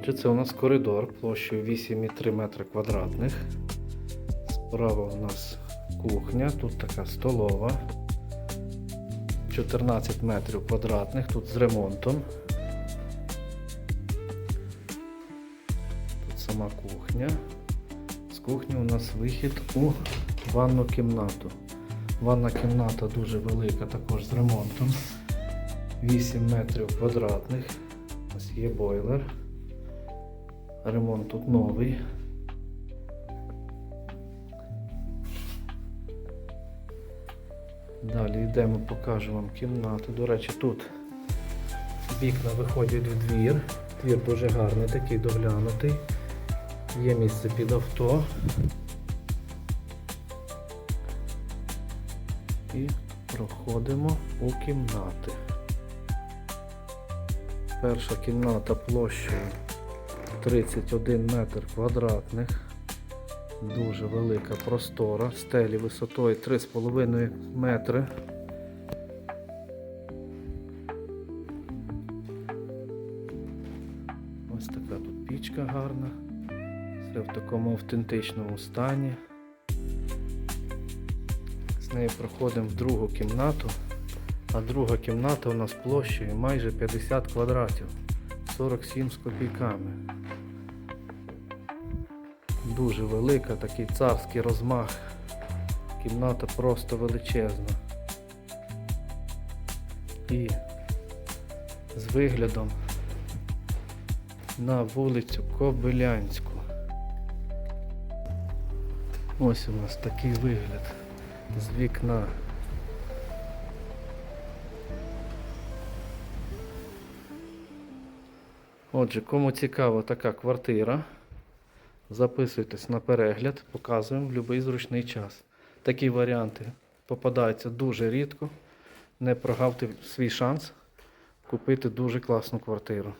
Отже, це у нас коридор площею 8,3 метри квадратних. Справа у нас кухня, тут така столова. 14 метрів квадратних, тут з ремонтом. Тут сама кухня. З кухні у нас вихід у ванну кімнату. Ванна кімната дуже велика, також з ремонтом. 8 метрів квадратних. Ось є бойлер. Ремонт тут новий. Далі йдемо, покажу вам кімнату. До речі, тут вікна виходять в двір. Двір дуже гарний, такий доглянутий. Є місце під авто. І проходимо у кімнати. Перша кімната площею 31 метр квадратних. Дуже велика простора, стелі висотою 3,5 метри. Ось така тут пічка гарна. Все в такому автентичному стані. З нею проходимо в другу кімнату, а друга кімната у нас площею майже 50 квадратів, 47 з копійками. Дуже велика, такий царський розмах. Кімната просто величезна. І з виглядом на вулицю Кобилянську. Ось у нас такий вигляд з вікна. Отже, кому цікава така квартира, записуйтесь на перегляд, показуємо в будь-який зручний час. Такі варіанти попадаються дуже рідко. Не прогавте свій шанс купити дуже класну квартиру.